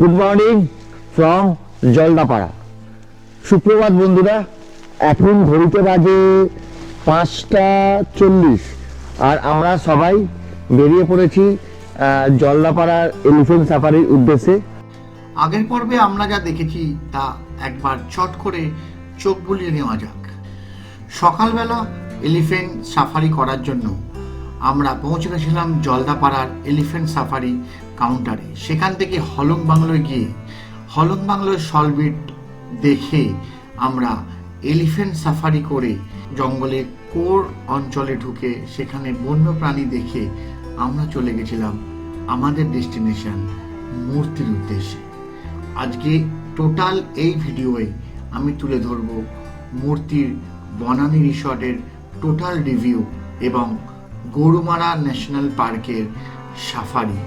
Good morning from Jaldapara. সুপ্রভাত বন্ধুরা, এখন ঘড়িতে বাজে পাঁচটা চল্লিশ আর আমরা সবাই বেরিয়ে পড়েছি জলদাপাড়ার এলিফেন্ট সাফারির উদ্দেশ্যে। আগের পর্বে আমরা যা দেখেছি তা একবার চট করে চোখ বুলিয়ে নেওয়া যাক। সকালবেলা এলিফেন্ট সাফারি করার জন্য আমরা পৌঁছে গেছিলাম জলদাপাড়ার এলিফেন্ট সাফারি কাউন্টারে সেখান থেকে হলং বাংলোয় গিয়ে, হলং বাংলোয় সলবিট দেখে আমরা এলিফেন্ট সাফারি করে জঙ্গলে কোর অঞ্চলে ঢুকে সেখানে বন্য প্রাণী দেখে আমরা চলে গেছিলাম আমাদের ডেস্টিনেশন মূর্তির উদ্দেশ্যে। আজকে টোটাল এই ভিডিওয়ে আমি তুলে ধরব মূর্তির বনানী রিসর্টের টোটাল রিভিউ এবং গরুমারা ন্যাশনাল পার্কের সাফারি।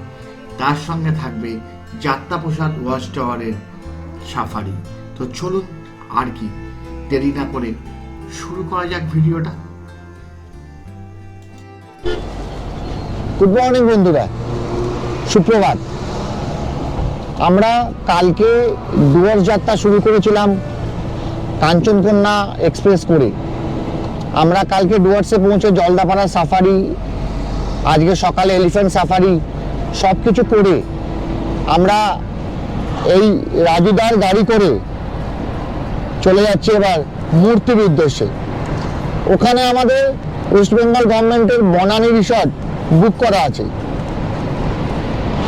তার সঙ্গে থাকবে যাত্রা যাত্রাপ্রসাদ ওয়াচ টাওয়ারের সাফারি। তো চলুন আর কি, দেরি না করে শুরু করা যাক ভিডিওটা। গুড মর্নিং বন্ধুরা। সুপ্রভাত। আমরা কালকে ডুয়ার্স যাত্রা শুরু করেছিলাম কাঞ্চনকন্যা এক্সপ্রেস করে। আমরা কালকে ডুয়ার্সে পৌঁছে জলদাপাড়া সাফারি, আজকে সকালে এলিফ্যান্ট সাফারি সব কিছু করে আমরা এই রাজুদার গাড়ি করে চলে যাচ্ছি এবার মূর্তির উদ্দেশ্যে। ওখানে আমাদের ওয়েস্ট বেঙ্গল গভর্নমেন্টের বনানী রিসর্ট বুক করা আছে।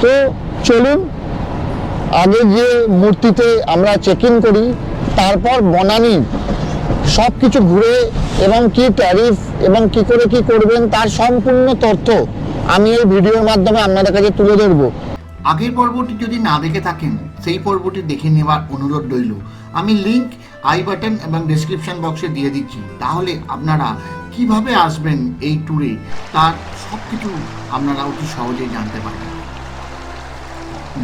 তো চলুন, আগে যে মূর্তিতে আমরা চেক ইন করি, তারপর বনানী সব কিছু ঘুরে এবং কি ট্যারিফ এবং কি করে কি করবেন তার সম্পূর্ণ তথ্য আমি এই ভিডিওর মাধ্যমে আপনাদের কাছে তুলে ধরবো। আগের পর্বটি যদি না দেখে থাকেন, সেই পর্বটি দেখে নেওয়ার অনুরোধ রইল। আমি লিংক, আই বাটন এবং ডেসক্রিপশন বক্সে দিয়ে দিচ্ছি। তাহলে আপনারা কীভাবে আসবেন এই ট্যুরে তার সব কিছু আপনারা অতি সহজেই জানতে পারবেন।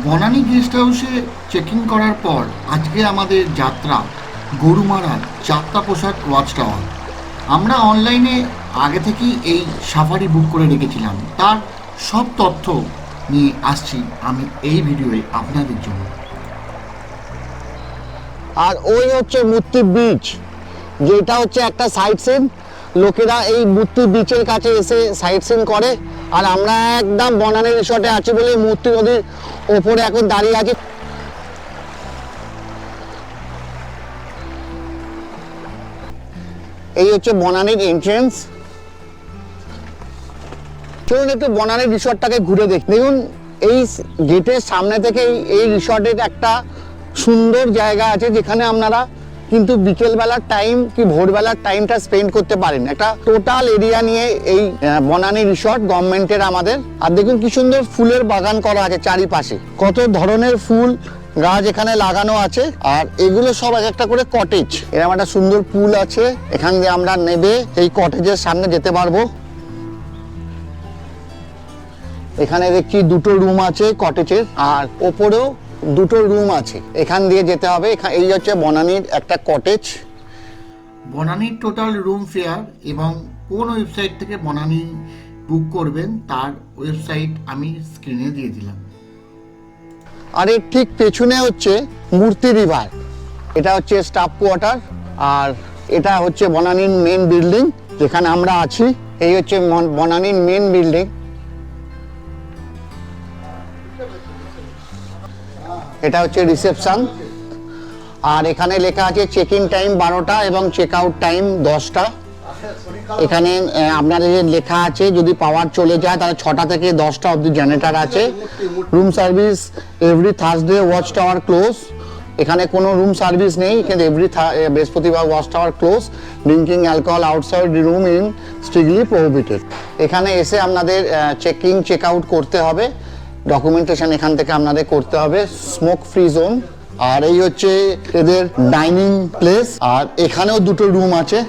বনানী গেস্ট হাউসে চেকিং করার পর আজকে আমাদের যাত্রা গরুমারার যাত্রাপ্রসাদ ওয়াচ টাওয়ার আমরা অনলাইনে আগে থেকেই এই সাফারি বুক করে রেখেছিলাম। তার সব তথ্য নিয়ে আসছি আমি এই ভিডিওয়ে আপনাদের জন্য। আর ওই হচ্ছে মূর্তি বিচ যেটা হচ্ছে একটা সাইট সিন লোকেরা এই মূর্তি বিচের কাছে এসে সাইট সিন করে। আর আমরা একদম বনানী রিসর্টে আছি বলে মূর্তি নদীর ওপরে এখন দাঁড়িয়ে আছি। এই হচ্ছে বনানীর এন্ট্রেন্স চলুন একটু বনানী রিসর্টটাকে ঘুরে দেখ। দেখুন, এই গেটের সামনে থেকে এই রিসর্টের একটা সুন্দর জায়গা আছে যেখানে আপনারা কিন্তু বিকেলবেলার টাইম কি ভোরবেলার টাইমটা স্পেন্ড করতে পারেন। একটা টোটাল এরিয়া নিয়ে এই বনানী রিসর্ট গভর্নমেন্টের আমাদের। আর দেখুন কি সুন্দর ফুলের বাগান করা আছে চারিপাশে। কত ধরনের ফুল গাছ এখানে লাগানো আছে, আর এগুলো সব এক একটা করে কটেজ এরকম একটা সুন্দর পুল আছে, এখান দিয়ে আমরা নেবে এই কটেজের সামনে যেতে পারব। এখানে দেখছি দুটো রুম আছে কটেজের আর ওপরেও দুটো রুম আছে। এখান দিয়ে যেতে হবে এই হচ্ছে বনানীর একটা কটেজ বনানীর টোটাল রুম ফেয়ার এবং কোন ওয়েবসাইট থেকে বনানী বুক করবেন, তার ওয়েবসাইট আমি স্ক্রিনে দিয়ে দিলাম। আর এর ঠিক পেছনে হচ্ছে মূর্তি রিভার এটা হচ্ছে স্টাফ কোয়ার্টার আর এটা হচ্ছে বনানীর মেন বিল্ডিং যেখানে আমরা আছি। এই হচ্ছে বনানীর মেন বিল্ডিং এটা হচ্ছে রিসেপশন আর এখানে লেখা আছে চেক ইন টাইম বারোটা এবং চেক আউট টাইম দশটা। এখানে আপনাদের লেখা আছে, যদি পাওয়ার চলে যায়, তাহলে ছটা থেকে দশটা অবধি জেনারেটার আছে। Room service every Thursday watch tower close এখানে কোনো রুম সার্ভিস নেই কিন্তু এভরি বৃহস্পতিবার watch tower close drinking alcohol outside room in strictly prohibited এখানে এসে আপনাদের চেকিং চেক আউট করতে হবে। ডকুমেন্টেশন এখান থেকে আপনাদের করতে হবে। স্মোক ফ্রি জোন আর এই হচ্ছে এদের ডাইনিং প্লেস আর এখানেও দুটো রুম আছে।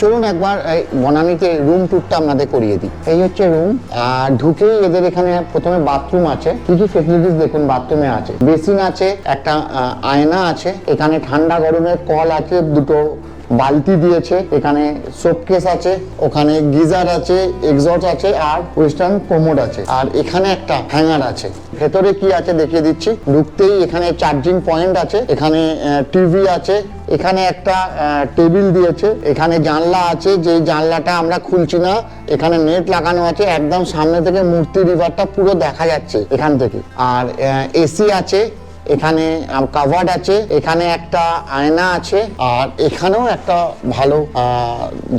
চলুন একবার বনানীতে রুম ট্যুরটা আপনাদের করিয়ে দিই। এই হচ্ছে রুম আর ঢুকেই এদের এখানে প্রথমে বাথরুম আছে। কি কি ফেসিলিটিস দেখুন বাথরুমে আছে। বেসিন আছে, একটা আয়না আছে, এখানে ঠান্ডা গরমের কল আছে, দুটো বালতি দিয়েছে, এখানে শোকেস আছে, ওখানে গিজার আছে, এক্সট আছে আর ওয়েস্টার্ন কোমোড আছে। আর এখানে একটা হ্যাঙ্গার আছে। ভেতরে কি আছে দেখিয়ে দিচ্ছি। ঢুকতেই এখানে চার্জিং পয়েন্ট আছে, এখানে টিভি আছে, এখানে একটা টেবিল দিয়েছে, এখানে জানলা আছে, যে জানলাটা আমরা খুলছি না, এখানে নেট লাগানো আছে, একদম সামনে থেকে মূর্তি রিভারটা পুরো দেখা যাচ্ছে এখান থেকে। আর এসি আছে এখানে কাভার্ড আছে, এখানে একটা আয়না আছে, আর এখানেও একটা ভালো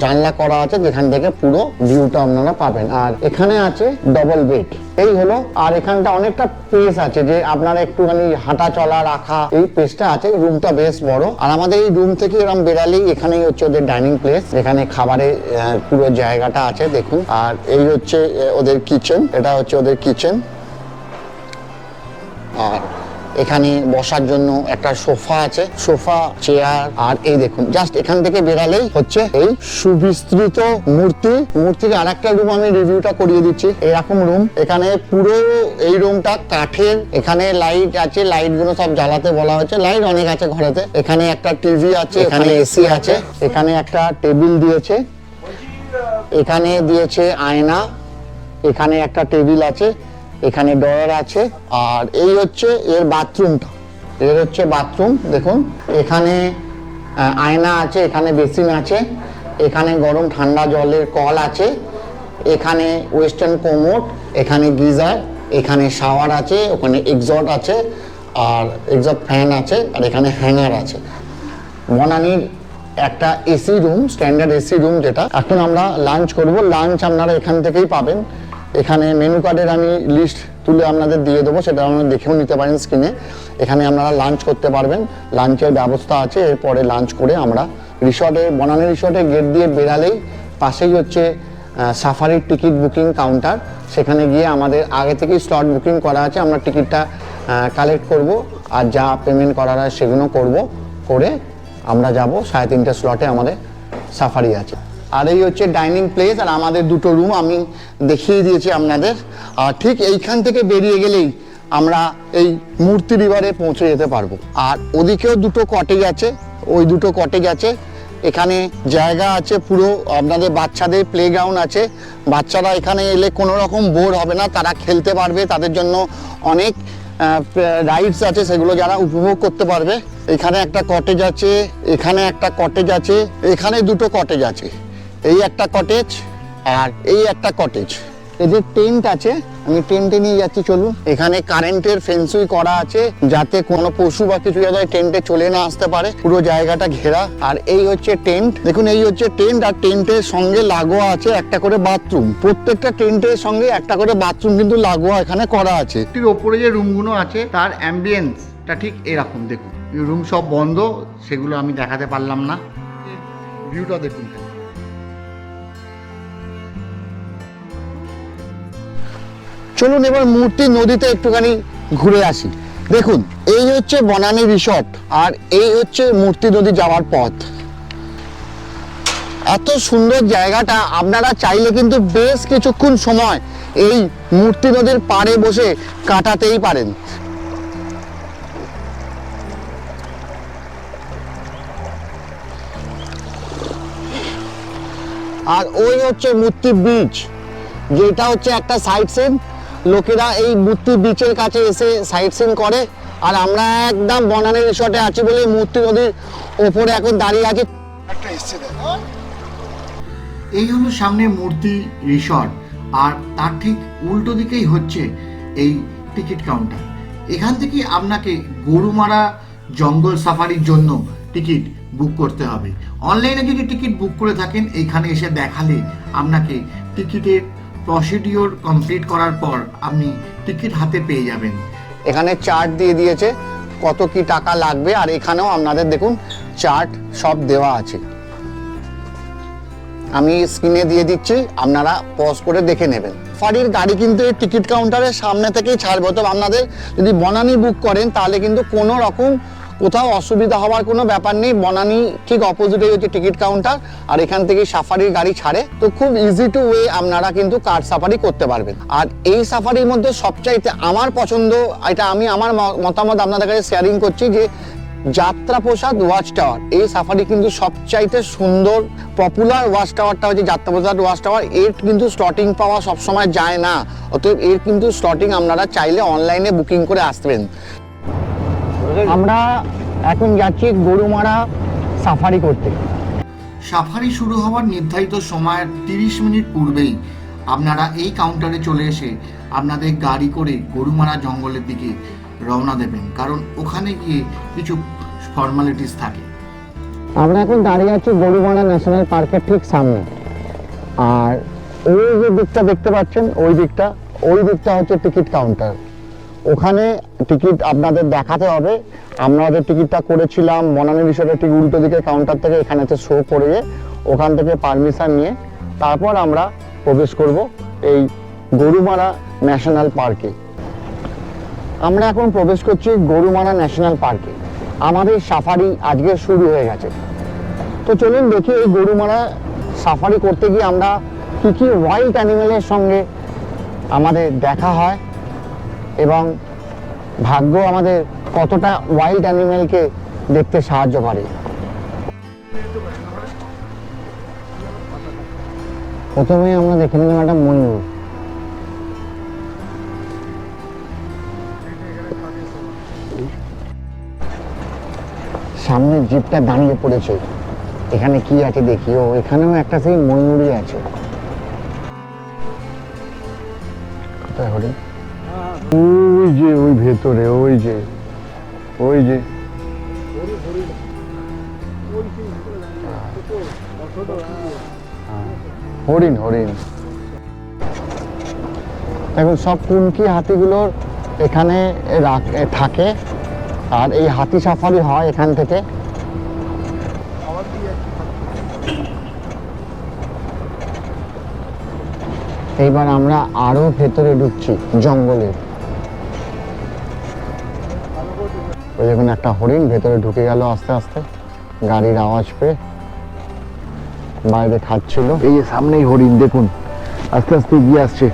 জানলা করা আছে যেখান থেকে পুরো ভিউটা আপনারা পাবেন। আর এখানে আছে ডবল বেড এই হলো, আর এখানটা অনেকটা স্পেস আছে যে আপনারা একটুখানি হাঁটা চলা রাখা, এই স্পেসটা আছে রুমটা বেশ বড়। আর আমাদের এই রুম থেকে এরকম বেরালেই এখানেই হচ্ছে ওদের ডাইনিং প্লেস এখানে খাবারের পুরো জায়গাটা আছে, দেখুন। আর এই হচ্ছে ওদের কিচেন এটা হচ্ছে ওদের কিচেন আর এখানে বসার জন্য একটা সোফা আছে। সোফা চেয়ার আর এই দেখুন জাস্ট এখান থেকে বেরালেই হচ্ছে এই সুবিস্তৃত মূর্তি। মূর্তির আর একটা রুম আমি রিভিউটা করিয়ে দিচ্ছি। এরকম রুম। এখানে পুরো এই রুমটা কাঠের। এখানে লাইট আছে লাইটগুলো সব জ্বালাতে বলা হয়েছে। লাইট অনেক আছে ঘরেতে। এখানে একটা টিভি আছে এখানে এসি আছে। এখানে একটা টেবিল দিয়েছে। এখানে দিয়েছে আয়না। এখানে একটা টেবিল আছে। এখানে ডয়ার আছে, আর এই হচ্ছে এর বাথরুমটা। এর হচ্ছে বাথরুম, দেখুন। এখানে আয়না আছে, এখানে বেসিন আছে, এখানে গরম ঠান্ডা জলের কল আছে, এখানে ওয়েস্টার্ন কোমোট, এখানে গিজার, এখানে শাওয়ার আছে, ওখানে এক্সট আছে, আর এক্সট ফ্যান আছে, আর এখানে হ্যাঙ্গার আছে। বনানীর একটা AC room, standard AC room যেটা। এখন আমরা লাঞ্চ করব। লাঞ্চ আপনারা এখান থেকেই পাবেন। এখানে মেনু কার্ডের আমি লিস্ট তুলে আপনাদের দিয়ে দেবো, সেটা আপনারা দেখেও নিতে পারেন স্ক্রিনে এখানে আপনারা লাঞ্চ করতে পারবেন। লাঞ্চের ব্যবস্থা আছে, এরপরে লাঞ্চ করে আমরা রিসর্টে বনানী রিসর্টে গেট দিয়ে বেরালেই পাশেই হচ্ছে সাফারির টিকিট বুকিং কাউন্টার সেখানে গিয়ে আমাদের আগে থেকেই স্লট বুকিং করা আছে, আমরা টিকিটটা কালেক্ট করব আর যা পেমেন্ট করার হয় সেগুলো করব। করে আমরা যাব, সাড়ে তিনটে স্লটে আমাদের সাফারি আছে। আর এই হচ্ছে ডাইনিং প্লেস আর আমাদের দুটো রুম আমি দেখিয়ে দিয়েছি আপনাদের। আর ঠিক এইখান থেকে বেরিয়ে গেলেই আমরা এই মূর্তি রিভারে পৌঁছে যেতে পারব। আর ওদিকেও দুটো কটেজ আছে, ওই দুটো কটেজ আছে। এখানে জায়গা আছে পুরো, আপনাদের বাচ্চাদের প্লে গ্রাউন্ড আছে। বাচ্চারা এখানে এলে কোনো রকম বোর হবে না, তারা খেলতে পারবে, তাদের জন্য অনেক রাইডস আছে, সেগুলো যারা উপভোগ করতে পারবে। এখানে একটা কটেজ আছে, এখানে একটা কটেজ আছে, এখানে দুটো কটেজ আছে। এই একটা কটেজ আর এই একটা কটেজ এদের টেন্ট আছে, আমি টেন্টে নিয়ে যাচ্ছি, চলুন। এখানে কারেন্টের ফেন্সুই করা আছে, যাতে কোনো পশু বা কিছু যাতে টেন্টে চলে না আসতে পারে। পুরো জায়গাটা ঘেরা। আর এই হচ্ছে টেন্ট দেখুন, এই হচ্ছে টেন্ট আর টেন্টের সঙ্গে লাগোয়া আছে একটা করে বাথরুম প্রত্যেকটা টেন্টের সঙ্গে একটা করে বাথরুম কিন্তু লাগোয়া এখানে করা আছে। ওপরে যে রুমগুলো আছে, তার অ্যাম্বিয়েন্সটা ঠিক এরকম। দেখুন রুম সব বন্ধ, সেগুলো আমি দেখাতে পারলাম না। ভিউটা দেখুন। চলুন এবার মূর্তি নদীতে একটুখানি ঘুরে আসি। দেখুন, এই হচ্ছে বনানী রিসর্ট আর এই হচ্ছে মূর্তি নদী যাওয়ার পথ। এত সুন্দর জায়গাটা আপনারা চাইলে কিন্তু বেশ কিছুক্ষণ সময় এই মূর্তি নদীর পাড়ে বসে কাটাতেই পারেন। আর ওই হচ্ছে মূর্তি বিচ যেটা হচ্ছে একটা সাইট সিন। লোকেরা এই মূর্তি বিচের কাছে এসে সাইট সিন করে। আর আমরা একদম বনানী রিসর্টে আছি বলে মূর্তি নদীর ওপরে এখন দাঁড়িয়ে আছি। এই হলো সামনে মূর্তি রিসর্ট আর তার ঠিক উল্টো দিকেই হচ্ছে এই টিকিট কাউন্টার এখান থেকে আপনাকে গরুমারা জঙ্গল সাফারির জন্য টিকিট বুক করতে হবে। অনলাইনে যদি টিকিট বুক করে থাকেন এইখানে এসে দেখালে আপনাকে টিকিটের প্রসিডিওর কমপ্লিট করার পর আপনি টিকিট হাতে পেয়ে যাবেন। এখানে চার্ট দিয়ে দিয়েছে কত কি টাকা লাগবে আর এখানেও আপনাদের দেখুন চার্ট সব দেওয়া আছে। আমি স্ক্রিনে দিয়ে দিচ্ছি, আপনারা পজ করে দেখে নেবেন। ফারির গাড়ি কিন্তু এই টিকিট কাউন্টারের সামনে থেকেই ছাড়বে। তো আপনাদের যদি বনানি বুক করেন, তাহলে কিন্তু কোনো রকম কোথাও অসুবিধা হওয়ার কোনো ব্যাপার নেই। বনানি ঠিক অপোজিটে হচ্ছে টিকিট কাউন্টার আর এখান থেকে সাফারির গাড়ি ছাড়ে। তো খুব ইজি টু ওয়ে আপনারা কিন্তু কার সাফারি করতে পারবেন। আর এই সাফারির মধ্যে সবচাইতে আমার পছন্দ, এটা আমি আমার মতামত আপনাদের কাছে শেয়ারিং করছি যে যাত্রাপ্রসাদ ওয়াচ টাওয়ার এই সাফারি কিন্তু সবচাইতে সুন্দর পপুলার ওয়াচ টাওয়ারটা হচ্ছে যাত্রাপ্রসাদ ওয়াচ টাওয়ার এর কিন্তু স্লটিং পাওয়া সবসময় যায় না। অতএব এর কিন্তু স্লটিং আপনারা চাইলে অনলাইনে বুকিং করে আসবেন। আমরা এখন যাচ্ছি গরুমারা সাফারি করতে। সাফারি শুরু হওয়ার নির্ধারিত সময়ের তিরিশ মিনিট পূর্বেই আপনারা এই কাউন্টারে চলে এসে আপনাদের গাড়ি করে গরুমারা জঙ্গলের দিকে রওনা দেবেন কারণ ওখানে গিয়ে কিছু ফর্মালিটিস থাকে। আমরা এখন দাঁড়িয়ে আছি গরুমারা ন্যাশনাল পার্কের ঠিক সামনে। আর ওই যে দিকটা দেখতে পাচ্ছেন ওই দিকটা ওই দিকটা হচ্ছে টিকিট কাউন্টার ওখানে টিকিট আপনাদের দেখাতে হবে। আমাদের টিকিটটা করেছিলাম বনানী রিসোর্টের ঠিক উল্টো দিকে কাউন্টার থেকে এখানেতে শো করিয়ে ওখান থেকে পারমিশন নিয়ে তারপর আমরা প্রবেশ করব এই গরুমারা ন্যাশনাল পার্কে আমরা এখন প্রবেশ করছি গরুমারা ন্যাশনাল পার্কে আমাদের সাফারি আজকে শুরু হয়ে গেছে। তো চলুন দেখি এই গরুমারা সাফারি করতে গিয়ে আমরা কী কী ওয়াইল্ড অ্যানিমেলের সঙ্গে আমাদের দেখা হয়। এবং ভাগ্য আমাদের কতটা ওয়াইল্ড অ্যানিমেলকে দেখতে সাহায্য করে। প্রথমে আমরা দেখে নিলাম একটা ময়ূর। সামনে জিপটা দাঁড়িয়ে পড়েছে। এখানে কি আছে দেখি? ও, এখানেও একটা সেই ময়ূরই আছে। কোথায় হরিণ ওই যে, ওই ভেতরে, ওই যে ওই যে। হরিণ হরিণ। দেখুন, সব কুনকি হাতিগুলোর এখানে থাকে, আর এই হাতি সাফারি হয় এখান থেকে। এইবার আমরা আরও ভেতরে ঢুকছি, জঙ্গলে। ওই দেখুন একটা হরিণ ভেতরে ঢুকে গেল আস্তে আস্তে। গাড়ির আওয়াজ পেয়ে বাইরে খাচ্ছিল এই যে সামনেই হরিণ দেখুন। আস্তে আস্তে এগিয়ে আসছে।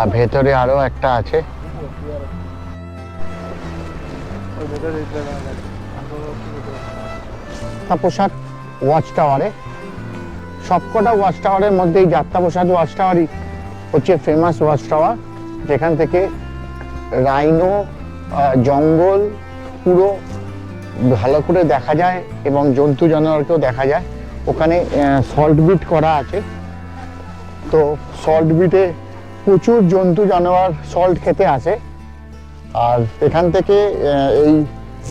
আর ভেতরে আরও একটা আছে। যাত্রাপ্রসাদ ওয়াচ টাওয়ারে। সবকটা ওয়াচ টাওয়ারের মধ্যে এই যাত্রাপ্রসাদ ওয়াচ টাওয়ারই হচ্ছে ফেমাস ওয়াচ টাওয়ার। যেখান থেকে রাইনো জঙ্গল পুরো ভালো করে দেখা যায় এবং জন্তু জানোয়ারকেও দেখা যায়। ওখানে সল্ট বিট করা আছে। তো সল্ট বিটে প্রচুর জন্তু জানোয়ার সল্ট খেতে আসে। আর এখান থেকে এই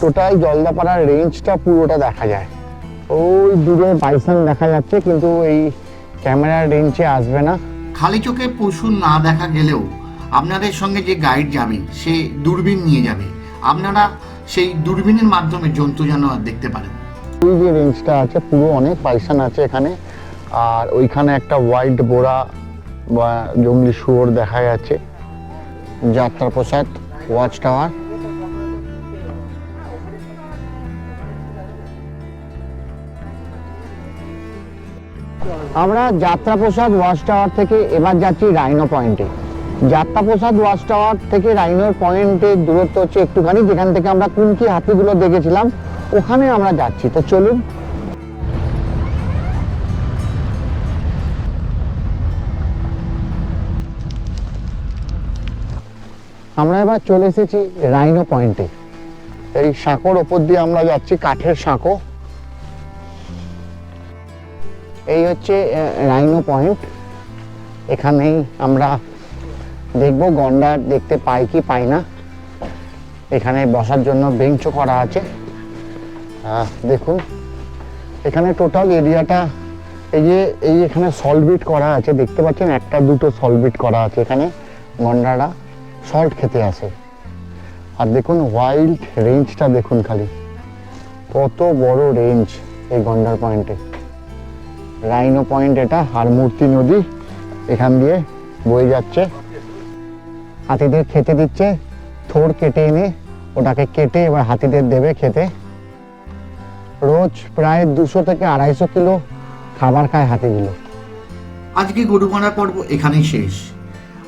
টোটাল জলদাপাড়ার রেঞ্জটা পুরোটা দেখা যায়। ওই দূরে বাইসান দেখা যাচ্ছে কিন্তু এই ক্যামেরার রেঞ্জে আসবে না। খালি চোখে পশু না দেখা গেলেও আপনাদের সঙ্গে যে গাইড যাবে সে দূরবীন নিয়ে যাবে। আপনারা সেই দূরবীনের মাধ্যমে জন্তু জানোয়ার দেখতে পারেন। ওই যে রেঞ্জটা আছে পুরো অনেক পাইসান আছে এখানে। আর ওইখানে একটা হোয়াইট বোরা বা জঙ্গলি শুয়োর দেখা যাচ্ছে। যাত্রা প্রসাদ ওয়াচ টাওয়ার। আমরা যাত্রাপ্রসাদ ওয়াচ টাওয়ার থেকে এবার যাচ্ছি রাইনো পয়েন্টে। যাত্রাপ্রসাদ ওয়াচ টাওয়ার থেকে রাইনোর পয়েন্টের দূরত্ব হচ্ছে একটুখানি, যেখান থেকে আমরা কুনকি হাতিগুলো দেখেছিলাম, ওখানে আমরা যাচ্ছি। তো চলুন। আমরা এবার চলে এসেছি রাইনো পয়েন্টে। এই সাঁকোর ওপর দিয়ে আমরা যাচ্ছি, কাঠের সাঁকো এই হচ্ছে রাইনো পয়েন্ট এখানেই আমরা দেখব গন্ডার দেখতে পাই কি পাই না। এখানে বসার জন্য বেঞ্চও করা আছে। দেখুন, এখানে টোটাল এরিয়াটা এই যে, এই এখানে সলবিট করা আছে। দেখতে পাচ্ছেন, একটা, দুটো সলবিট করা আছে এখানে গন্ডারা সল্ট খেতে আসে। আর দেখুন ওয়াইল্ড রেঞ্জটা দেখুন খালি। কত বড় রেঞ্জ এই গন্ডার পয়েন্টে রাইনো পয়েন্ট এটা হারমূর্তি নদী এখান দিয়ে বয়ে যাচ্ছে। হাতিদের খেতে দিচ্ছে, থোর কেটে এনে ওটাকে কেটে এবার হাতিদের দেবে খেতে। রোজ প্রায় দুশো থেকে আড়াইশো কিলো খাবার খায় হাতিগুলো। আজকে গরু মারা পর্ব এখানেই শেষ।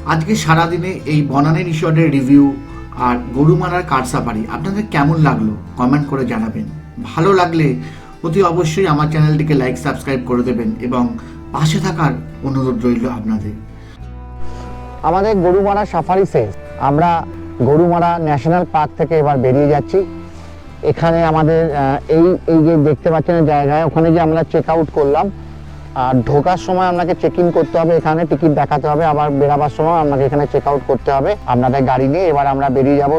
আজকে সারাদিনে এই বনানী রিসর্টের রিভিউ আর গরু মারার কার সাফারি আপনাদের কেমন লাগল? কমেন্ট করে জানাবেন। ভালো লাগলে অতি অবশ্যই আমার চ্যানেলটিকে লাইক সাবস্ক্রাইব করে দেবেন এবং পাশে থাকার অনুরোধ রইল আপনাদের। আমাদের গরুমারা সাফারি শেষ আমরা গরুমারা ন্যাশনাল পার্ক থেকে এবার বেরিয়ে যাচ্ছি। এখানে আমাদের এই এই যে দেখতে পাচ্ছেন জায়গায়, ওখানে যে আমরা চেক আউট করলাম, আর ঢোকার সময় আপনাকে চেক ইন করতে হবে, এখানে টিকিট দেখাতে হবে, আবার বেরাবার সময় আপনাকে এখানে চেক আউট করতে হবে। আপনাদের গাড়ি নিয়ে এবার আমরা বেরিয়ে যাব।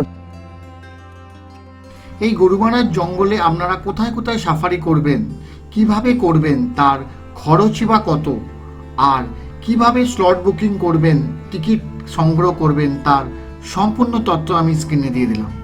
এই গরুমারার জঙ্গলে আপনারা কোথায় কোথায় সাফারি করবেন? কীভাবে করবেন? তার খরচই বা কত? আর কীভাবে স্লট বুকিং করবেন? টিকিট সংগ্রহ করবেন? তার সম্পূর্ণ তথ্য আমি স্ক্রিনে দিয়ে দিলাম।